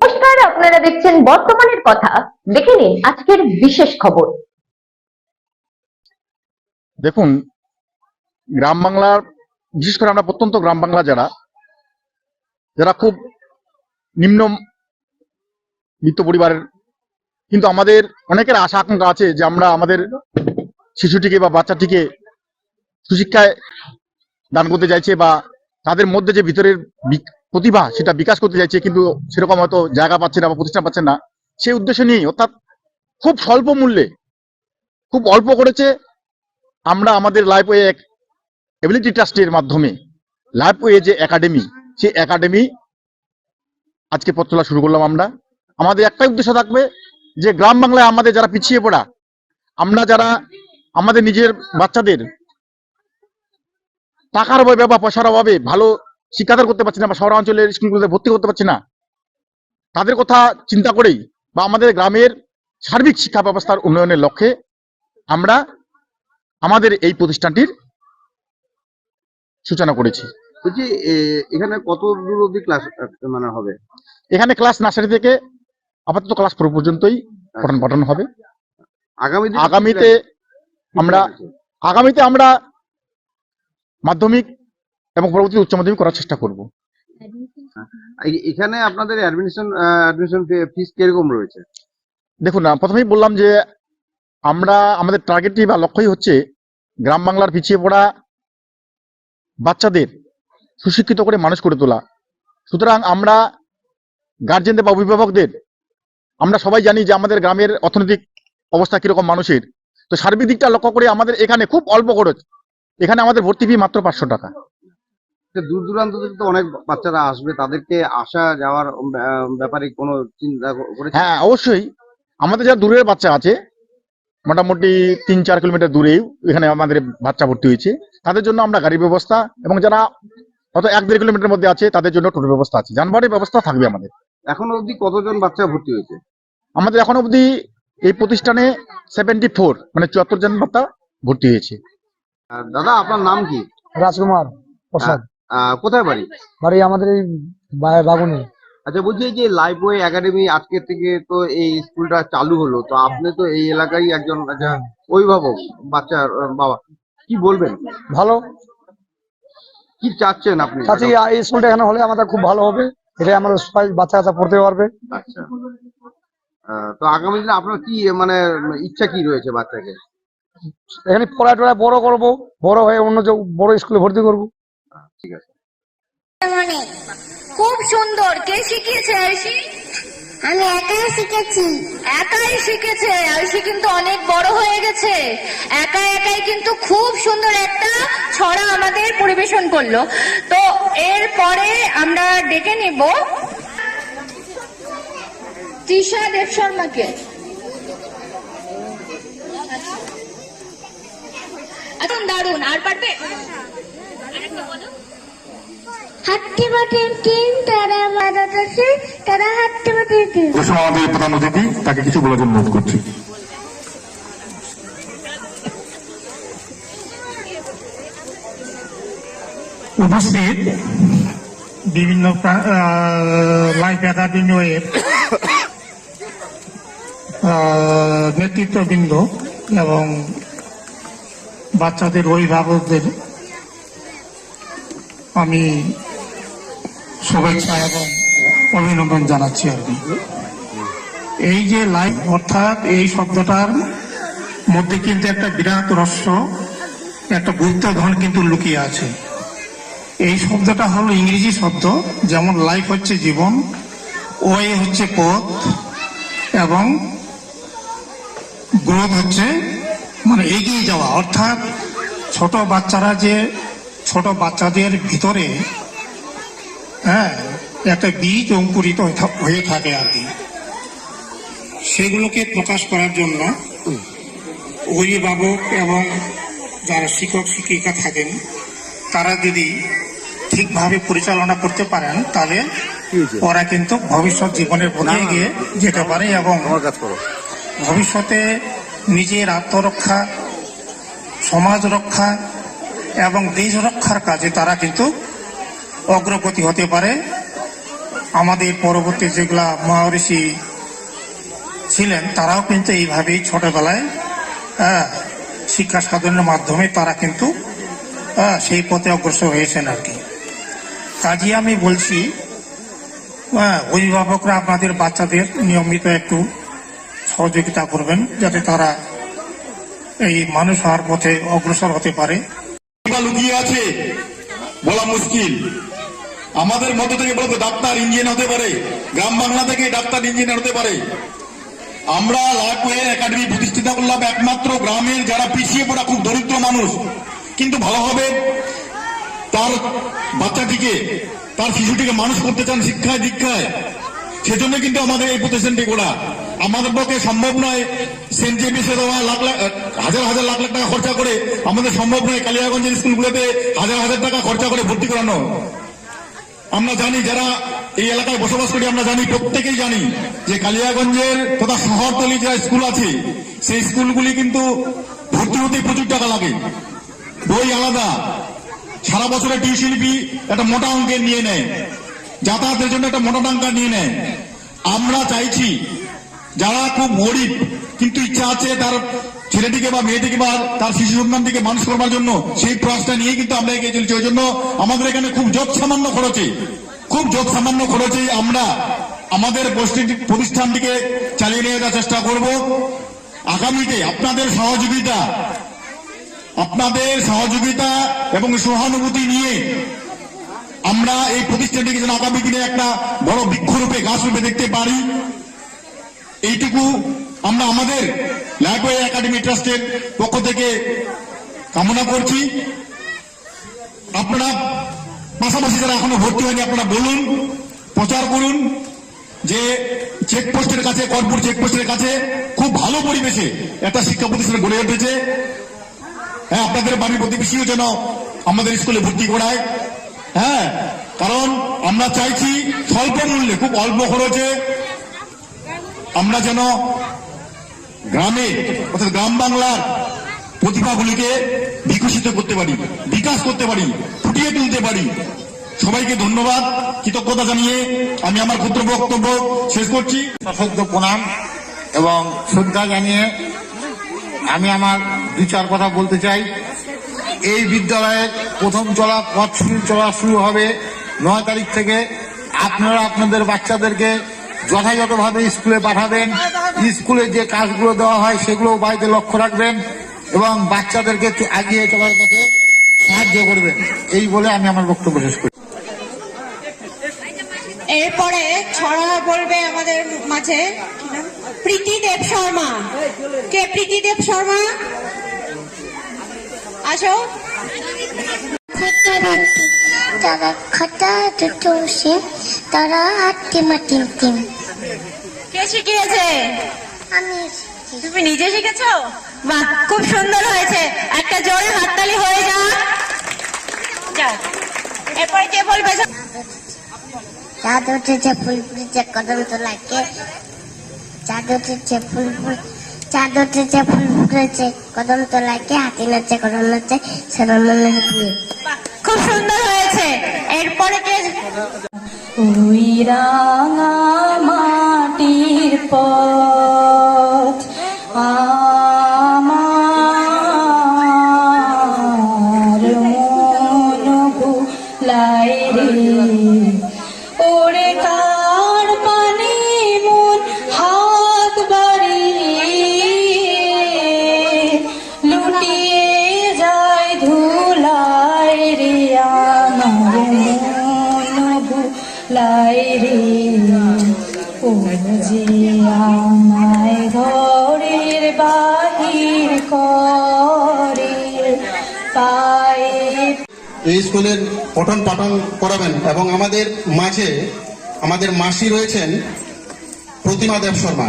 নমস্কার, আপনারা দেখছেন বর্তমানের কথা। দেখে নিন আজকের বিশেষ খবর। দেখুন, গ্রাম বাংলার, বিশেষ করে আমরা প্রত্যন্ত গ্রাম বাংলা যারা যারা খুব নিম্ন মৃত পরিবারের, কিন্তু আমাদের অনেকের আশা আকাঙ্ক্ষা আছে যে আমরা আমাদের শিশুটিকে বা বাচ্চাটিকে সুশিক্ষায় দান করতে চাইছে বা তাদের মধ্যে যে ভিতরের প্রতিভা সেটা বিকাশ করতে চাইছে, কিন্তু সেরকম হয়তো জায়গা পাচ্ছে না বা প্রতিষ্ঠান পাচ্ছে না, সেই উদ্দেশ্য নিয়ে অর্থাৎ খুব স্বল্প মূল্যে, খুব অল্প করেছে আমরা আমাদের লাইফওয়ে এক এবিলিটি ট্রাস্টের মাধ্যমে। লাইফওয়ে যে একাডেমি সেই একাডেমি আজকে পথ চলা শুরু করলাম আমরা। আমাদের একটাই উদ্দেশ্য থাকবে যে গ্রাম বাংলায় আমাদের যারা পিছিয়ে পড়া, আমরা যারা আমাদের নিজের বাচ্চাদের টাকার অভাবে বা পয়সার অভাবে ভালো শিক্ষাদান করতে পারছি না বা শহরাঞ্চলের স্কুলগুলোতে ভর্তি করতে পারছি না। তাদের কথা চিন্তা করেই বা আমাদের গ্রামের সার্বিক শিক্ষা ব্যবস্থার উন্নয়নের লক্ষ্যে আমরা আমাদের এই প্রতিষ্ঠানটির সূচনা করেছি। বলছি এখানে কত দূর অব্দি ক্লাস মানে হবে? এখানে ক্লাস নার্সারি থেকে আপাতত ক্লাস ফোর পর্যন্তই পঠন পাঠন হবে। আগামী আগামীতে আমরা আগামীতে আমরা মাধ্যমিক এবং পরবর্তী উচ্চ মাধ্যমিক করার চেষ্টা করব। এখানে আপনাদের অ্যাডমিশন অ্যাডমিশন ফিস কীরকম রয়েছে? দেখুন না প্রথমেই বললাম যে আমরা আমাদের টার্গেটই বা লক্ষ্যই হচ্ছে গ্রাম বাংলার পিছিয়ে পড়া বাচ্চাদের সুশিক্ষিত করে মানুষ করে তোলা। সুতরাং আমরা গার্জেনদের বা অভিভাবকদের আমরা সবাই জানি যে আমাদের গ্রামের অর্থনৈতিক অবস্থা কীরকম মানুষের। তো সার্বিক দিকটা লক্ষ্য করে আমাদের এখানে খুব অল্প খরচ। এখানে আমাদের ভর্তি ফি মাত্র পাঁচশো টাকা। দূর দূরান্ত থেকে তো অনেক বাচ্চারা আসবে তাদেরকে আসা যাওয়ার ব্যাপারে কোনো চিন্তা করে হ্যাঁ অবশ্যই। আমাদের যারা দূরের বাচ্চা আছে মোটামুটি তিন চার কিলোমিটার দূরেই এখানে আমাদের বাচ্চা ভর্তি হয়েছে। তাদের জন্য আমরা গাড়ির ব্যবস্থা এবং যারা হয়তো এক দেড় কিলোমিটার মধ্যে আছে তাদের জন্য টোটো ব্যবস্থা আছে। যানবাহনের ব্যবস্থা থাকবে আমাদের। এখনও অবধি কতজন বাচ্চা ভর্তি হয়েছে? আমাদের এখন অবধি এই প্রতিষ্ঠানে সেভেন্টি ফোর মানে চুয়াত্তর জন বাচ্চা ভর্তি হয়েছে। দাদা আপনার নাম কি? রাজকুমার প্রসাদ। আহ, কোথায় বাড়ি? বাড়ি আমাদের এই বা- বাগুনে। আচ্ছা বলছি এই যে লাইফওয়ে একাডেমি আজকে থেকে তো এই স্কুলটা চালু হলো তো আপনি তো এই এলাকারই একজন আচ্ছা, অভিভাবক বাচ্চার আহ, বাবা। কি বলবেন? ভালো। কি চাচ্ছেন আপনি? চাচ্ছি এই স্কুলটা এখানে হলে আমাদের খুব ভালো হবে। এটা আমরা সবাই বাচ্চা কাচ্চা পড়তে পারবে। আচ্ছা। আহ, তো আগামী দিনে আপনার কি মানে ইচ্ছা কি রয়েছে বাচ্চাকে? এখানে পড়ায় টড়ায় বড় করব বড় হয়ে অন্য যে বড় স্কুলে ভর্তি করব। ঠিক আছে। খুব সুন্দর। কে শিখিয়েছে আয়ুষি আমি একাই শিখেছি। একাই শিখেছে। আয়ুষি কিন্তু অনেক বড় হয়ে গেছে। একা একাই কিন্তু খুব সুন্দর একটা ছড়া আমাদের পরিবেশন করল। তো এরপরে আমরা ডেকে নেব তৃষা দেব শর্মাকে। এখন দারুণ আর পারবে? টিম তারা আছে তারা টিম। আমাদের প্রধান অতিথি তাকে কিছু বলার জন্য অনুরোধ করছি। উপস্থিত বিভিন্ন লাইফ একাডেমি এর আহ, নেতৃত্ববৃন্দ এবং বাচ্চাদের অভিভাবকদের আমি শুভেচ্ছা এবং অভিনন্দন জানাচ্ছি আর কি। এই যে লাইফ অর্থাৎ এই শব্দটার মধ্যে কিন্তু একটা বিরাট রস্য একটা গুপ্তধন কিন্তু লুকিয়ে আছে। এই শব্দটা হলো ইংরেজি শব্দ, যেমন লাইফ হচ্ছে জীবন, ওয়ে হচ্ছে পথ, এবং গ্রোথ হচ্ছে মানে এগিয়ে যাওয়া। অর্থাৎ ছোট বাচ্চারা যে, ছোট বাচ্চাদের ভিতরে হ্যাঁ একটা বীজ অঙ্কুরিত হয়ে থাকে আর কি। সেগুলোকে প্রকাশ করার জন্য অভিভাবক এবং যারা শিক্ষক শিক্ষিকা থাকেন তারা যদি ঠিকভাবে পরিচালনা করতে পারেন তাহলে ওরা কিন্তু ভবিষ্যৎ জীবনের পথে এগিয়ে যেতে পারে এবং ভবিষ্যতে নিজের আত্মরক্ষা সমাজ রক্ষা এবং দেশ রক্ষার কাজে তারা কিন্তু অগ্রগতি হতে পারে। আমাদের পরবর্তী যেগুলা মহর্ষি ছিলেন তারাও কিন্তু এইভাবেই ছোটবেলায় হ্যাঁ, শিক্ষা সাধনের মাধ্যমে তারা কিন্তু হ্যাঁ, সেই পথে অগ্রসর হয়েছেন আর কি। কাজে আমি বলছি হ্যাঁ, অভিভাবকরা আপনাদের বাচ্চাদের নিয়মিত একটু সহযোগিতা করবেন যাতে তারা এই মানুষ হওয়ার পথে অগ্রসর হতে পারে। লুকিয়ে আছে বলা মুশকিল। আমাদের মধ্যে থেকে বলতো ডাক্তার ইঞ্জিনিয়ার হতে পারে। গ্রাম বাংলা থেকে ডাক্তার, ইঞ্জিনিয়ার হতে পারে। আমরা লাইফওয়ে একাডেমি প্রতিষ্ঠিত করলাম একমাত্র গ্রামের যারা পিছিয়ে পড়া খুব দরিদ্র মানুষ। কিন্তু ভালোভাবে তার বাচ্চাটিকে, তার শিশুটিকে মানুষ করতে চান শিক্ষায়, দীক্ষায়। সেজন্য কিন্তু আমাদের এই প্রতিষ্ঠানটি করা। আমাদের পক্ষে সম্ভব নয় সেন্ট জেভিসে দেওয়া লাখ লাখ, হাজার হাজার লাখ লাখ টাকা খরচা করে, আমাদের সম্ভব নয় কালিয়াগঞ্জের স্কুলগুলোতে হাজার হাজার টাকা খরচা করে ভর্তি করানো। আমরা জানি যারা এই এলাকায় বসবাস করি, আমরা জানি, প্রত্যেকেই জানি যে কালিয়াগঞ্জের তথা শহরতলি যে স্কুল আছে, সেই স্কুলগুলি কিন্তু ভর্তি হতে প্রচুর টাকা লাগে। বই আলাদা। সারা বছরে টিউশন ফি একটা মোটা অঙ্কের নিয়ে নেয়। যাতায়াতের জন্য একটা মোটা টাঙ্কা নিয়ে নেয়। আমরা চাইছি, যারা খুব গরিব, কিন্তু ইচ্ছা আছে তার ছেলেটিকে বা মেয়েটিকে বা তার শিশু সন্তানটিকে মানুষ করবার জন্য সেই প্রয়াসটা নিয়ে কিন্তু আমরা এগিয়ে চলছি। ওই জন্য আমাদের এখানে খুব যত সামান্য খরচে, খুব যত সামান্য খরচে আমরা আমাদের প্রতিষ্ঠানটি- প্রতিষ্ঠানটিকে চালিয়ে নিয়ে যাওয়ার চেষ্টা করব। আগামীতে আপনাদের সহযোগিতা আপনাদের সহযোগিতা এবং সহানুভূতি নিয়ে আমরা এই প্রতিষ্ঠানটিকে যেন আগামী দিনে একটা বড় বৃক্ষরূপে গাছ রূপে দেখতে পারি। এইটুকু আমরা আমাদের লাইব্রেরি একাডেমি ট্রাস্টের পক্ষ থেকে কামনা করছি। আপনারা পাশাপাশি যারা এখনও ভর্তি হয়নি, আপনারা বলুন, প্রচার করুন যে চেকপোস্টের কাছে কর্পুর চেকপোস্টের কাছে খুব ভালো পরিবেশে একটা শিক্ষা প্রতিষ্ঠান গড়ে উঠেছে। হ্যাঁ আপনাদের বাড়ির প্রতিবেশীও যেন আমাদের স্কুলে ভর্তি করায়। হ্যাঁ কারণ আমরা চাইছি স্বল্প মূল্যে, খুব অল্প খরচে আমরা যেন গ্রামে, অর্থাৎ গ্রাম বাংলার প্রতিভাগুলিকে বিকশিত করতে পারি, বিকাশ করতে পারি, ফুটিয়ে তুলতে পারি। সবাইকে ধন্যবাদ, কৃতজ্ঞতা জানিয়ে আমি আমার ক্ষুদ্র বক্তব্য শেষ করছি। সশ্রদ্ধ প্রণাম এবং শ্রদ্ধা জানিয়ে আমি আমার দু চার কথা বলতে চাই। এই বিদ্যালয়ের প্রথম চলা, পথ শুরু চলা শুরু হবে নয় তারিখ থেকে। আপনারা আপনাদের বাচ্চাদেরকে যথাযথভাবে স্কুলে পাঠাবেন। স্কুলে যে কাজগুলো দেওয়া হয় সেগুলো বাড়িতে লক্ষ্য রাখবেন এবং বাচ্চাদেরকে একটু এগিয়ে চলার পথে সাহায্য করবেন। এই বলে আমি আমার বক্তব্য শেষ করি। এরপরে ছড়া বলবে আমাদের মাঝে। প্রীতি দেব শর্মা। কে প্রীতি দেব শর্মা? আসো। তারা খাতা দুটোসে তারা হাতে মাটিম টিম কে শিখিয়েছে? আমি তুমি নিজে শিখেছো? বাহ খুব সুন্দর হয়েছে। একটা জোরে হাততালি হয়ে এরপরে কে বলবে? চাঁদ উঠেছে ফুল ফুটেছে কদম তো লাগে। চাঁদ উঠেছে ফুল ফুল চাঁদ উঠেছে ফুল ফুটেছে কদম তো লাগে। হাতি নাচে কদম নাচে সেরা মনে হয় বাহ, খুব সুন্দর হয়েছে। এরপরে কে? ওই রাঙা মাটির পথ। আমায় এই স্কুলের পঠন পাঠন করাবেন এবং আমাদের মাঝে, আমাদের মাসি রয়েছেন প্রতিমা দেব শর্মা।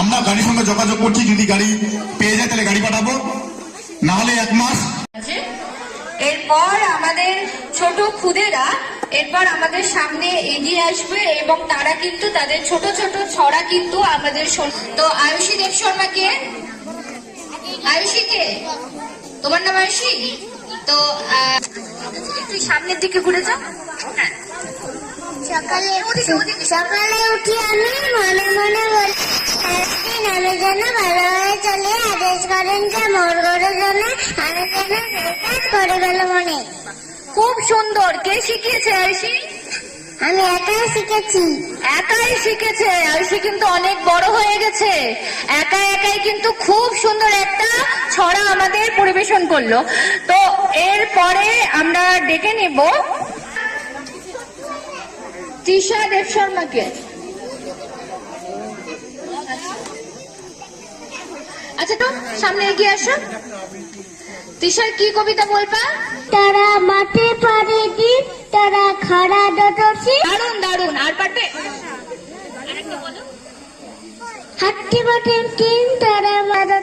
আমরা গাড়ির সঙ্গে যোগাযোগ করছি, যদি গাড়ি পেয়ে যায় তাহলে গাড়ি পাঠাবো। না হলে এক মাস এরপর আমাদের ছোট খুদেরা, এরপর আমাদের সামনে এগিয়ে আসবে এবং তারা কিন্তু তাদের ছোট ছোট ছড়া কিন্তু আমাদের তো আয়ুষী দেব শর্মাকে আয়ুষী কে তোমার নাম আয়ুষী? তো একটু সামনের দিকে ঘুরে যাও। হ্যাঁ। সকালে সকালে উঠি আমি, মনে মনে বলি একদিন আমি যেন ভালো চলে আদেশ করেন যে মোর গড়ে যেন আমি যেন কাজ করে গেল মনে। খুব সুন্দর। কে শিখিয়েছে আয়ুষী? আমি একাই শিখেছি। একাই শিখেছে। আয়ুষী কিন্তু অনেক বড় হয়ে গেছে। একা একাই কিন্তু খুব সুন্দর একটা ছড়া আমাদের পরিবেশন করল। তো এরপরে আমরা ডেকে নেব তৃষা দেব শর্মাকে। আচ্ছা তো সামনে এগিয়ে আসো। তৃষার কি কবিতা বলবা? তারা মাঠে পারে দিন তারা খাড়া ডটসি দারুণ দারুণ আর পারবে? হাট্টি মাঠে কিন তারা মাদা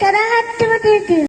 তারা হাট্টি মাঠে কিন